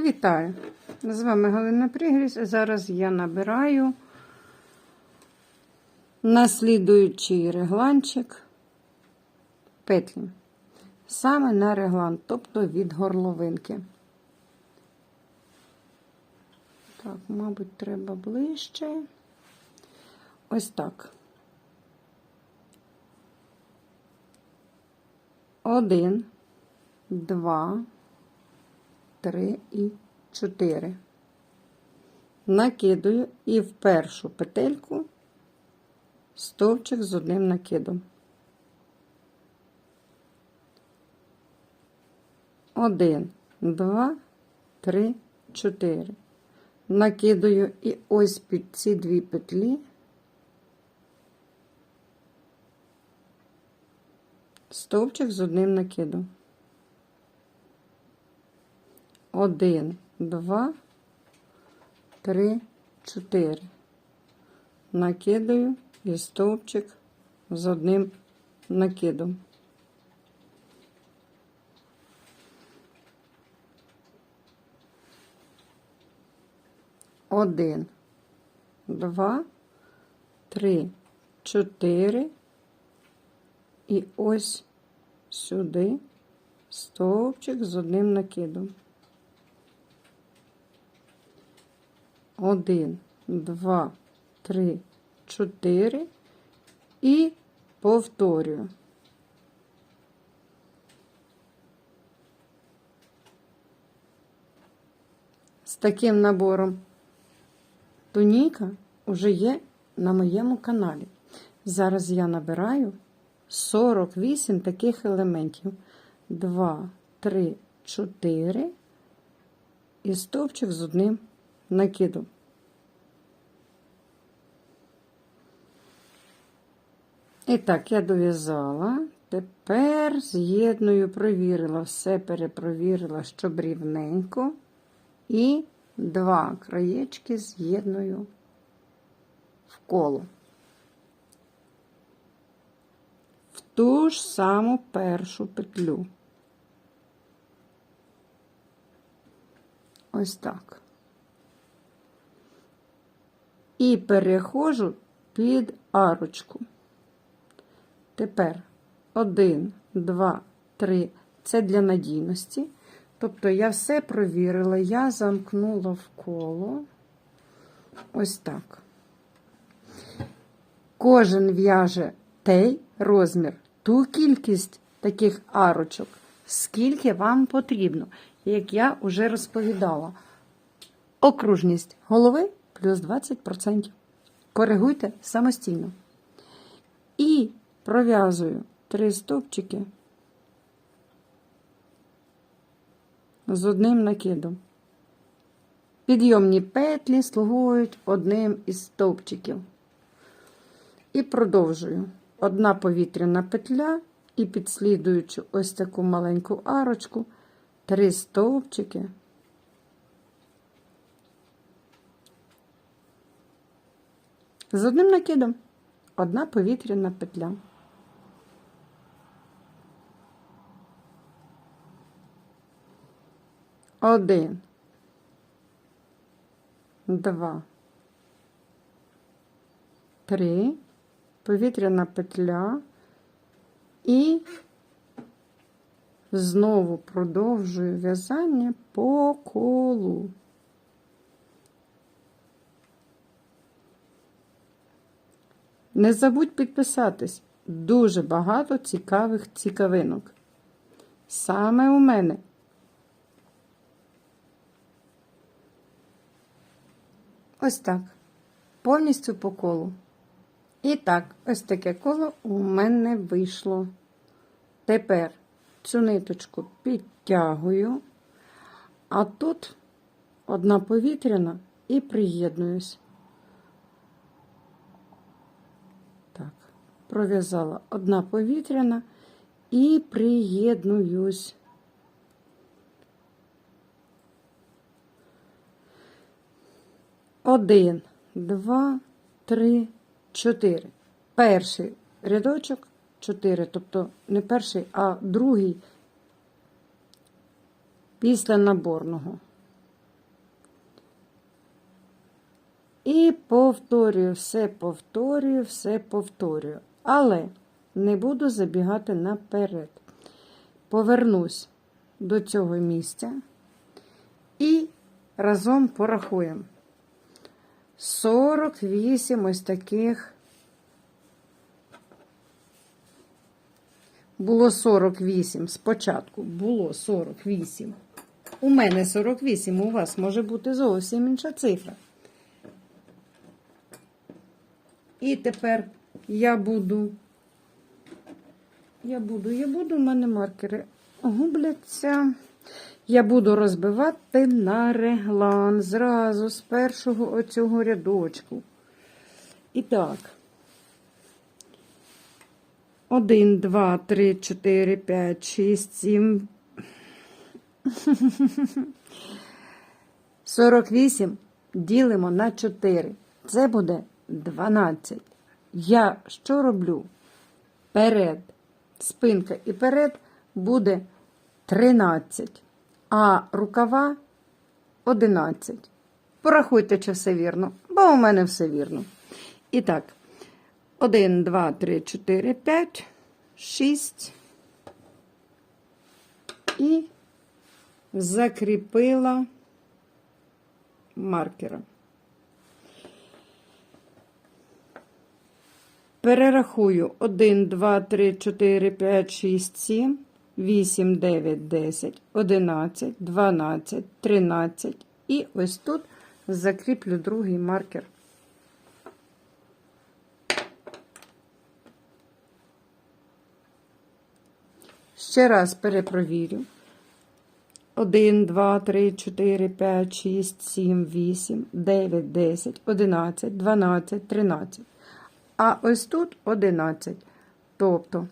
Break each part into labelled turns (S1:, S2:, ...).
S1: Вітаю! З вами Галина Пригріс. Зараз я набираю наслідуючий регланчик петлі. Саме на реглан, тобто від горловинки. Так, мабуть, треба ближче. Ось так. Один, два, три і чотири. Накидаю і в першу петельку стовпчик з одним накидом. Один, два, три, чотири. Накидаю і ось під ці дві петлі стовпчик з одним накидом. Один, два, три, чотири. Накидаю і стовпчик з одним накидом. Один, два, три, чотири. І ось сюди стовпчик з одним накидом. Один, два, три, чотири і повторюю. З таким набором туніка вже є на моєму каналі. Зараз я набираю 48 таких елементів. 2, 3, 4 і стовпчик з одним накидом. І так, я дов'язала. Тепер з'єдную, провірила, все перепровірила, щоб рівненько. І два краєчки з'єдную в коло. В ту ж саму першу петлю. Ось так. І переходжу під арочку. Тепер один, два, три. Це для надійності. Тобто я все провірила, я замкнула в коло. Ось так. Кожен в'яже той розмір, ту кількість таких арочок, скільки вам потрібно, як я вже розповідала. Окружність голови плюс 20%. Коригуйте самостійно. І пров'язую три стовпчики з одним накидом. Підйомні петлі слугують одним із стовпчиків. І продовжую. Одна повітряна петля і підслідуючи ось таку маленьку арочку, три стовпчики. З одним накидом. Одна повітряна петля. Один, два, три, повітряна петля. І знову продовжую в'язання по колу. Не забудь підписатись. Дуже багато цікавих цікавинок. Саме у мене. Ось так. Повністю по колу. І так, ось таке коло у мене вийшло. Тепер цю ниточку підтягую, а тут одна повітряна і приєднуюсь. пров'язала одна повітряна і приєднуюсь. Один, два, три, чотири. Перший рядочок чотири, тобто не перший, а другий після наборного. І повторюю, все повторюю, все повторюю. Але не буду забігати наперед. Повернусь до цього місця і разом порахуємо. 48 ось таких. Було 48 спочатку. Було 48. У мене 48, у вас може бути зовсім інша цифра. І тепер я буду. Я буду, я буду, у мене маркери губляться. Я буду розбивати на реглан зразу з першого оцього рядочку. І так. 1, 2, 3, 4, 5, 6, 7. 48 ділимо на 4. Це буде 12. Я що роблю? Перед. Спинка і перед буде 13. А рукава 11. Порахуйте, чи все вірно, бо у мене все вірно. І так, 1, 2, 3, 4, 5, 6. І закріпила маркером. Перерахую 1, 2, 3, 4, 5, 6, 7, 8, 9, 10, 11, 12, 13. І ось тут закріплю другий маркер. Ще раз перепровірю. 1, 2, 3, 4, 5, 6, 7, 8, 9, 10, 11, 12, 13. А ось тут 11. Тобто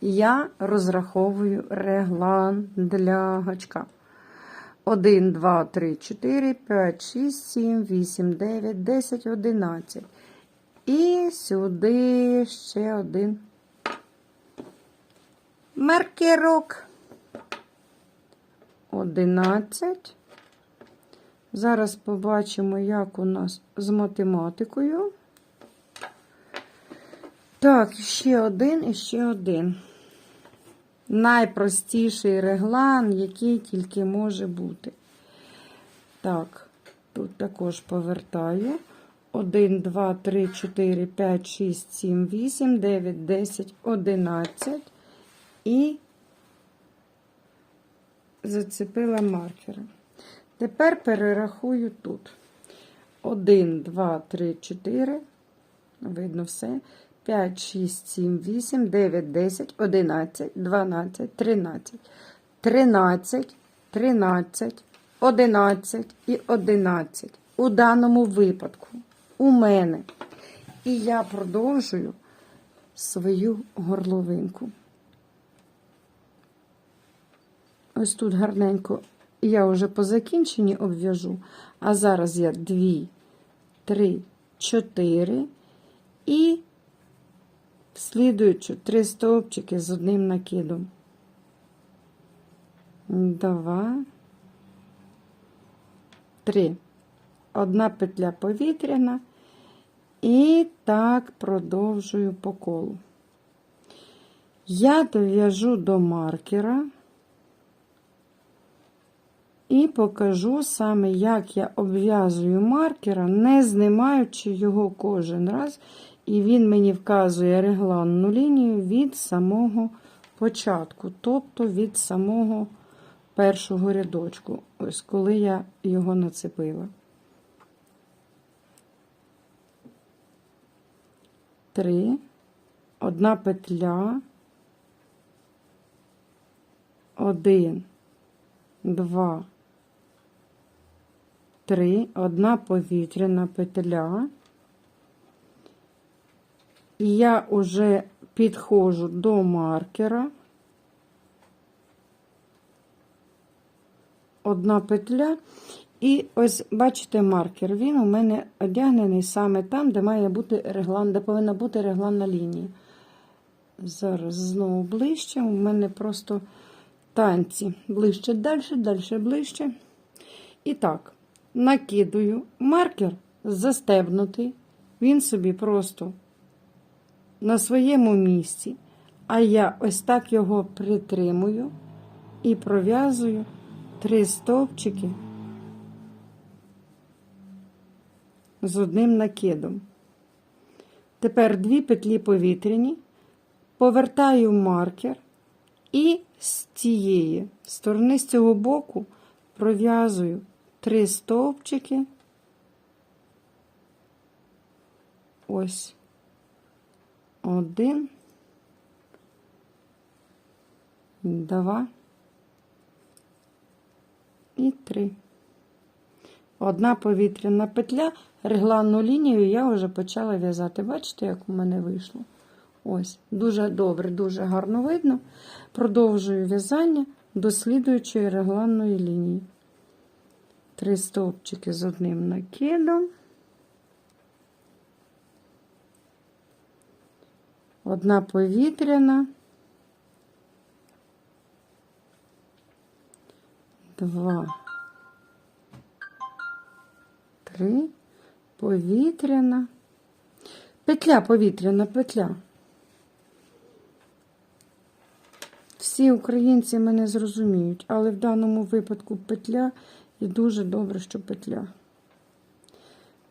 S1: я розраховую реглан для гачка. 1, 2, 3, 4, 5, 6, 7, 8, 9, 10, 11. І сюди ще один маркерок. 11. Зараз побачимо, як у нас з математикою. Так, ще один і ще один. Найпростіший реглан, який тільки може бути. Так, тут також повертаю. 1, 2, 3, 4, 5, 6, 7, 8, 9, 10, 11. І зацепила маркером. Тепер перерахую тут. 1, 2, 3, 4. Видно все. 5, 6, 7, 8, 9, 10, 11, 12, 13. 13, 13, 11 і 11. У даному випадку у мене. І я продовжую свою горловинку. Ось тут гарненько я вже по закінченні обв'яжу, а зараз я 2, 3, 4 і слідуючи три стовпчики з одним накидом. Два, три. Одна петля повітряна. І так продовжую по колу. Я дов'яжу до маркера. І покажу саме, як я обв'язую маркера, не знімаючи його кожен раз. І він мені вказує регланну лінію від самого початку, тобто від самого першого рядочку, ось коли я його нацепила. Три, одна петля, один, два. 3, одна повітряна петля. І я вже підходжу до маркера. Одна петля. І ось, бачите, маркер. Він у мене одягнений саме там, де має бути реглан, де повинна бути регланна лінія. Зараз знову ближче. У мене просто танці. Ближче, далі, далі, ближче. І так. Накидую маркер застебнутий. Він собі просто на своєму місці. А я ось так його притримую і пров'язую три стовпчики з одним накидом. Тепер дві петлі повітряні, повертаю маркер і з цієї сторони, з цього боку, пров'язую три стовпчики. Ось один, два і три. Одна повітряна петля, регланну лінію я вже почала в'язати. Бачите, як у мене вийшло? Ось, дуже добре, дуже гарно видно. Продовжую в'язання до слідуючої регланної лінії. Три стовпчики з одним накидом. Одна повітряна. Два. Три. Повітряна. Петля повітряна петля. Всі українці мене зрозуміють, але в даному випадку петля і дуже добре, що петля.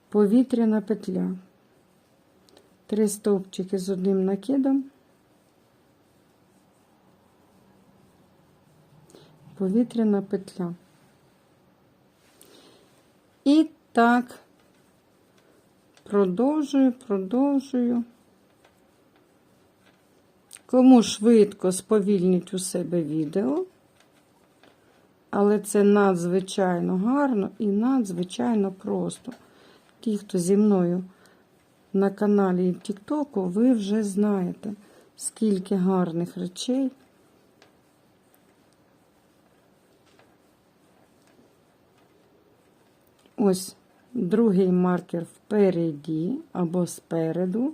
S1: Повітряна петля. Три стовпчики з одним накидом. Повітряна петля. І так, продовжую, продовжую. Кому швидко сповільніть у себе відео, але це надзвичайно гарно і надзвичайно просто. Ті, хто зі мною на каналі і в Тіктоку, ви вже знаєте, скільки гарних речей. Ось другий маркер впереді або спереду.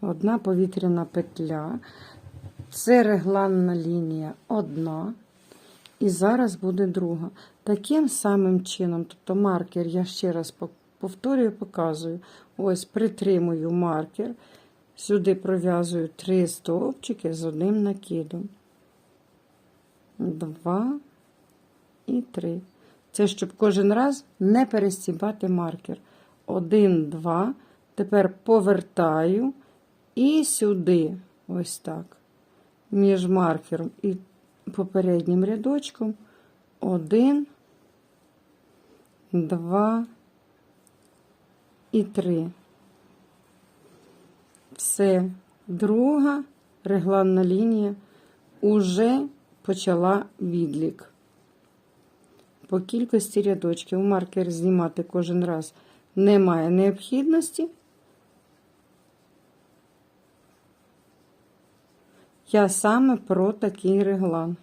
S1: Одна повітряна петля. Це регланна лінія одна. І зараз буде друга. Таким самим чином, тобто маркер, я ще раз повторюю, показую. Ось притримую маркер. Сюди пров'язую три стовпчики з одним накидом. Два і три. Це щоб кожен раз не перестібати маркер. Один, два. Тепер повертаю і сюди, ось так. Між маркером і попереднім рядочком. Один, два і три. Все, друга регланна лінія уже почала відлік. По кількості рядочків маркер знімати кожен раз немає необхідності. Я саме про такий реглан.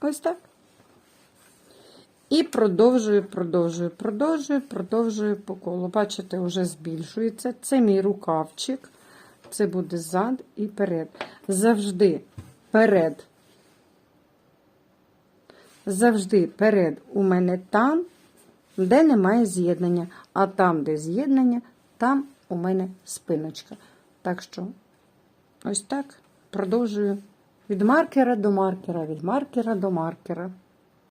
S1: Ось так. І продовжую, продовжую, продовжую, продовжую по колу. Бачите, вже збільшується. Це мій рукавчик. Це буде зад і перед. Завжди перед. Завжди перед у мене там, де немає з'єднання. А там, де з'єднання, там у мене спиночка. Так що, ось так продовжую від маркера до маркера, від маркера до маркера.